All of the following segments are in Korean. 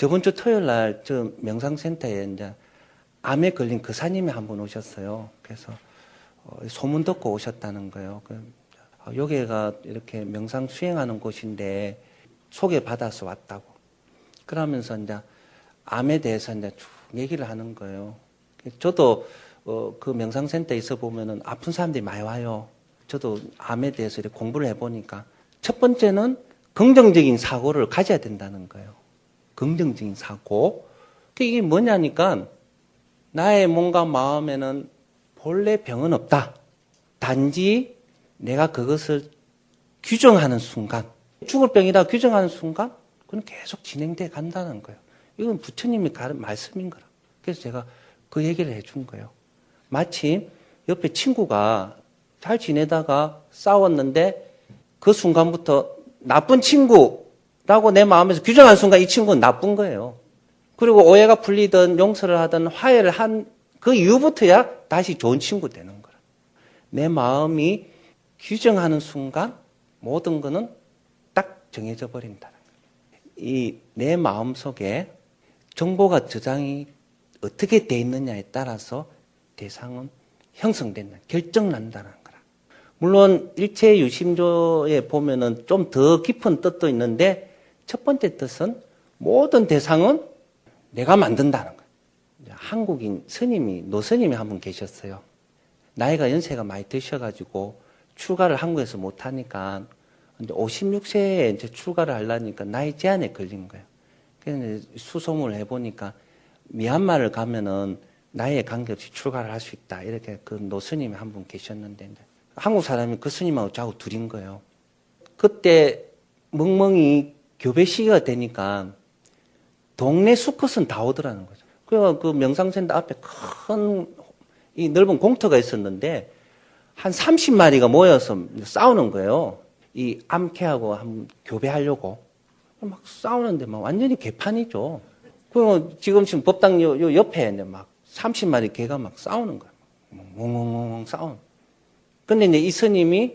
저번 주 토요일 날 저 명상센터에 이제 암에 걸린 그 사님이 한 분 오셨어요. 그래서 어, 소문 듣고 오셨다는 거예요. 그, 어, 여기가 이렇게 명상 수행하는 곳인데 소개받아서 왔다고. 그러면서 이제 암에 대해서 이제 쭉 얘기를 하는 거예요. 저도 어, 그 명상센터에 있어 보면은 아픈 사람들이 많이 와요. 저도 암에 대해서 이렇게 공부를 해보니까 첫 번째는 긍정적인 사고를 가져야 된다는 거예요. 긍정적인 사고. 그 이게 뭐냐니까 나의 몸과 마음에는 본래 병은 없다. 단지 내가 그것을 규정하는 순간, 죽을 병이다 규정하는 순간, 그건 계속 진행돼 간다는 거예요. 이건 부처님이 가른 말씀인 거라. 그래서 제가 그 얘기를 해준 거예요. 마침 옆에 친구가 잘 지내다가 싸웠는데 그 순간부터 나쁜 친구 라고 내 마음에서 규정한 순간 이 친구는 나쁜 거예요. 그리고 오해가 풀리든 용서를 하든 화해를 한 그 이후부터야 다시 좋은 친구 되는 거라. 내 마음이 규정하는 순간 모든 거는 딱 정해져 버린다는 거예요. 이 내 마음 속에 정보가 저장이 어떻게 돼 있느냐에 따라서 대상은 형성된다, 결정난다는 거라. 물론 일체 유심조에 보면은 좀 더 깊은 뜻도 있는데 첫 번째 뜻은 모든 대상은 내가 만든다는 거예요. 한국인 스님이 노 스님이 한 분 계셨어요. 나이가 연세가 많이 드셔가지고 출가를 한국에서 못 하니까 이제 56세에 이제 출가를 하려니까 나이 제한에 걸린 거예요. 그래서 수소문을 해보니까 미얀마를 가면은 나이에 관계없이 출가를 할 수 있다. 이렇게 그 노스님이 한 분 계셨는데 한국 사람이 그 스님하고 자고 둘인 거예요. 그때 멍멍이 교배 시기가 되니까 동네 수컷은 다 오더라는 거죠. 그래서 그 명상센터 앞에 큰 이 넓은 공터가 있었는데 한 30마리가 모여서 싸우는 거예요. 이 암캐하고 한 교배하려고. 막 싸우는데 막 완전히 개판이죠. 그리고 지금 지금 법당 요, 요 옆에 막 30마리 개가 막 싸우는 거야. 멍멍멍멍 싸우는. 근데 이제 이 스님이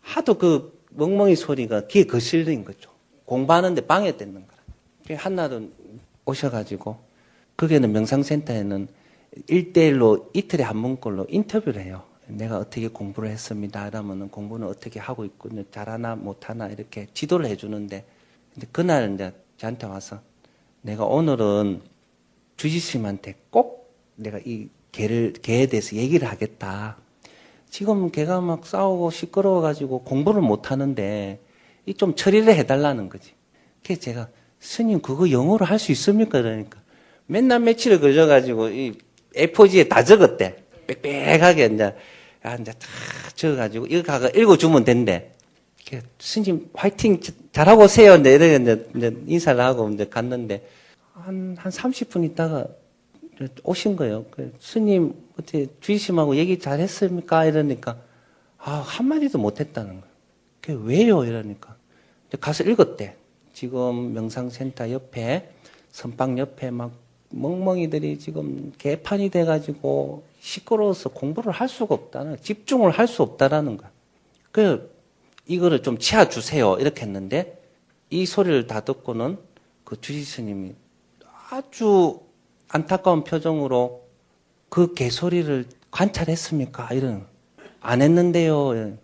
하도 그 멍멍이 소리가 귀에 거슬린 거죠. 공부하는데 방해되는 거라. 그래서 한날은 오셔가지고, 거기는 명상센터에는 1대1로 이틀에 한 번꼴로 인터뷰를 해요. 내가 어떻게 공부를 했습니다. 그러면은 공부는 어떻게 하고 있고, 잘하나 못하나 이렇게 지도를 해주는데, 근데 그날 이제 저한테 와서 내가 오늘은 주지스님한테 꼭 내가 이 개를, 개에 대해서 얘기를 하겠다. 지금 개가 막 싸우고 시끄러워가지고 공부를 못 하는데 이 좀 처리를 해달라는 거지. 그래서 제가 스님 그거 영어로 할 수 있습니까? 그러니까 맨날 며칠을 걸려가지고 이 A4지에 다 적었대. 빽빽하게 이제 아 이제 다 적어가지고 이거 가가 읽어주면 된대. 스님 화이팅 잘하고 오세요. 이제 이래 이제, 인사를 하고 이제 갔는데 한한 30분 있다가 오신 거예요. 그 스님 어떻게 주의심하고 얘기 잘 했습니까? 이러니까 아 한마디도 못했다는 거예요. 그 왜요? 이러니까 가서 읽었대. 지금 명상센터 옆에 선방 옆에 막 멍멍이들이 지금 개판이 돼가지고 시끄러워서 공부를 할 수가 없다는 집중을 할 수 없다라는 거야. 그 이거를 좀 치아 주세요 이렇게 했는데 이 소리를 다 듣고는 그 주지 스님이 아주 안타까운 표정으로 그 개소리를 관찰했습니까? 이런 안 했는데요.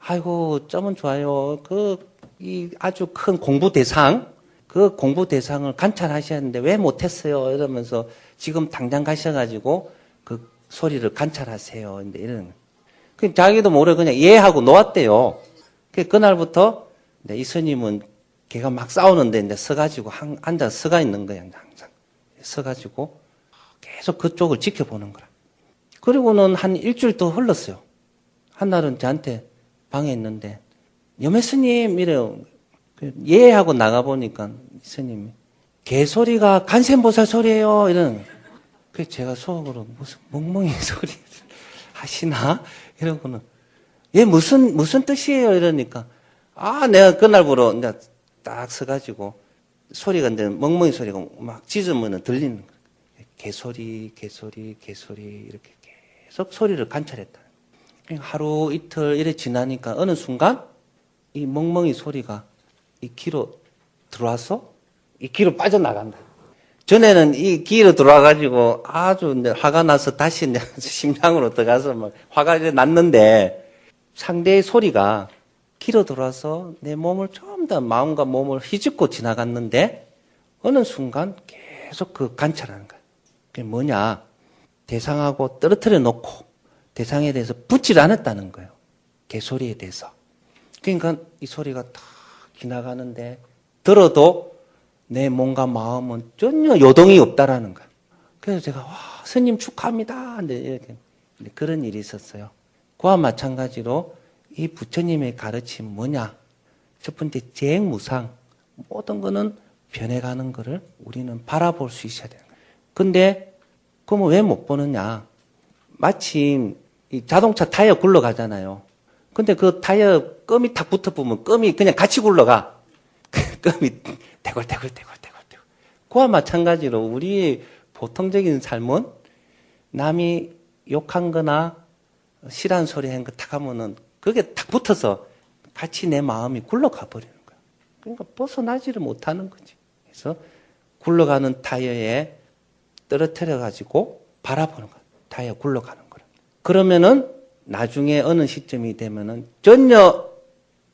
아이고 점은 좋아요. 그 이 아주 큰 공부 대상 그 공부 대상을 관찰하셨는데 왜 못했어요? 이러면서 지금 당장 가셔가지고 그 소리를 관찰하세요. 근데 이런 그 자기도 모르게 그냥 이해하고 놓았대요. 그 그날부터 이 스님은 걔가 막 싸우는데 이제 서가지고 한, 앉아 서가 있는 거야 항상 서가지고 계속 그쪽을 지켜보는 거라. 그리고는 한 일주일 더 흘렀어요. 한날은 저한테 방에 있는데 여매 스님 이래요. 예 하고 나가 보니까 스님이 개소리가 간센보살 소리예요. 이런. 그 제가 속으로 무슨 멍멍이 소리 하시나? 이러고는 얘 무슨 무슨 뜻이에요? 이러니까 아 내가 그날부로 이제 딱 서가지고 소리가 이제 멍멍이 소리가 막 짖으면 들리는 거예요. 개소리, 개소리, 개소리 이렇게 계속 소리를 관찰했다. 하루 이틀 이래 지나니까 어느 순간 이 멍멍이 소리가 이 귀로 들어와서 이 귀로 빠져나간다. 전에는 이 기로 들어와가지고 아주 화가 나서 다시 심장으로 들어가서 막 화가 이제 났는데 상대의 소리가 기로 들어와서 내 몸을 좀 더 마음과 몸을 휘젓고 지나갔는데 어느 순간 계속 그 관찰하는 거야. 그게 뭐냐? 대상하고 떨어뜨려 놓고 대상에 대해서 붙질 않았다는 거예요. 개소리에 대해서. 그러니까 이 소리가 탁 지나가는데 들어도 내 몸과 마음은 전혀 요동이 없다라는 거야. 그래서 제가 와 스님 축하합니다. 이렇게 그런 일이 있었어요. 그와 마찬가지로 이 부처님의 가르침 뭐냐? 첫 번째 재행무상 모든 거는 변해가는 거를 우리는 바라볼 수 있어야 되는 거예요. 근데 그러면 왜 못 보느냐? 마침 이 자동차 타이어 굴러가잖아요. 근데 그 타이어 껌이 탁 붙어보면 껌이 그냥 같이 굴러가. 껌이 대굴대굴대굴대굴 대굴. 그와 마찬가지로 우리 보통적인 삶은 남이 욕한 거나 싫어한 소리 한 거 탁 하면은 그게 탁 붙어서 같이 내 마음이 굴러가 버리는 거야. 그러니까 벗어나지를 못하는 거지. 그래서 굴러가는 타이어에 떨어뜨려 가지고 바라보는 거야. 타이어 굴러가는 거를. 그러면은 나중에 어느 시점이 되면은 전혀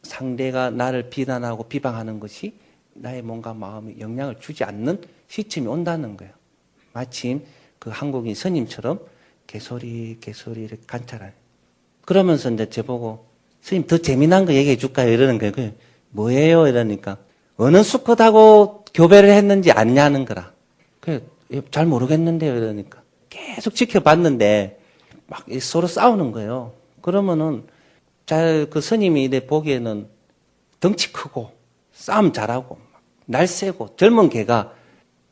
상대가 나를 비난하고 비방하는 것이 나의 몸과 마음에 영향을 주지 않는 시점이 온다는 거예요. 마침 그 한국인 스님처럼 개소리 개소리를 관찰하는. 그러면서 이제 저보고 스님 더 재미난 거 얘기해 줄까요? 이러는 거예요. 그 뭐예요? 이러니까 어느 수컷하고 교배를 했는지 아냐는 거라. 그잘 모르겠는데요. 이러니까 계속 지켜봤는데 막 서로 싸우는 거예요. 그러면은 잘 그 스님이 이래 보기에는 덩치 크고 싸움 잘하고 날쌔고 젊은 개가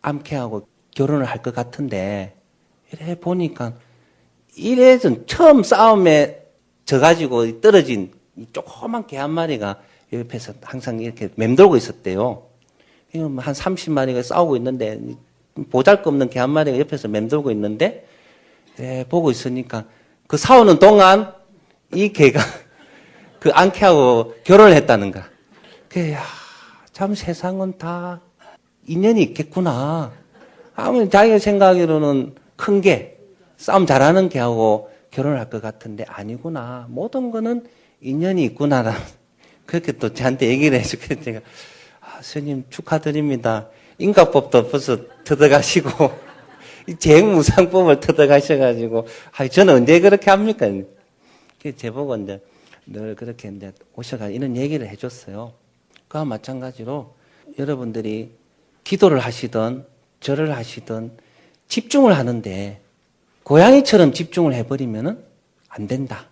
암캐하고 결혼을 할 것 같은데 이래 보니까 이래전 처음 싸움에 져가지고 떨어진 이 조그만 개 한 마리가 옆에서 항상 이렇게 맴돌고 있었대요. 이거 뭐한 30마리가 싸우고 있는데 보잘 것 없는 개 한 마리가 옆에서 맴돌고 있는데 네, 보고 있으니까 그 싸우는 동안 이 개가 그 안개하고 결혼을 했다는 거야. 그, 야, 참 세상은 다 인연이 있겠구나. 아무리 자기가 생각하기로는 큰 개, 싸움 잘하는 개하고 결혼을 할 것 같은데 아니구나. 모든 거는 인연이 있구나라는. 그렇게 또 저한테 얘기를 해주고 제가, 아, 스님 축하드립니다. 인가법도 벌써 터득하시고, 이 재무상법을 터득하셔가지고, 아, 저는 언제 그렇게 합니까? 그 제보고 이제 늘 그렇게 이제 오셔가 이런 얘기를 해줬어요. 그와 마찬가지로 여러분들이 기도를 하시든 절을 하시든 집중을 하는데 고양이처럼 집중을 해버리면은 안 된다.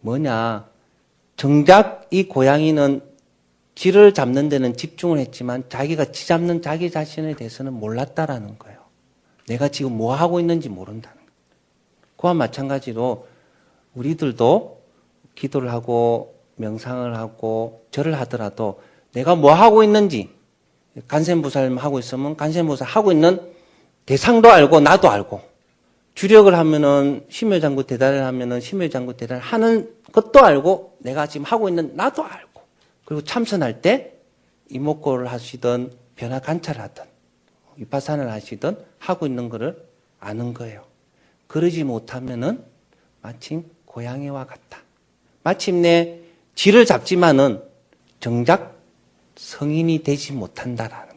뭐냐. 정작 이 고양이는 쥐를 잡는 데는 집중을 했지만 자기가 쥐 잡는 자기 자신에 대해서는 몰랐다라는 거예요. 내가 지금 뭐 하고 있는지 모른다는 거예요. 그와 마찬가지로 우리들도 기도를 하고 명상을 하고 절을 하더라도 내가 뭐 하고 있는지 간센부살 하고 있으면 간센부살 하고 있는 대상도 알고 나도 알고 주력을 하면은 심혈장구 대단을 하면은 심혈장구 대단을 하는 것도 알고 내가 지금 하고 있는 나도 알고 그리고 참선할 때 이목고를 하시든 변화 관찰하든 위파산을 하시든 하고 있는 거를 아는 거예요. 그러지 못하면은 마침 고양이와 같다. 마침내 쥐를 잡지만은 정작 성인이 되지 못한다라는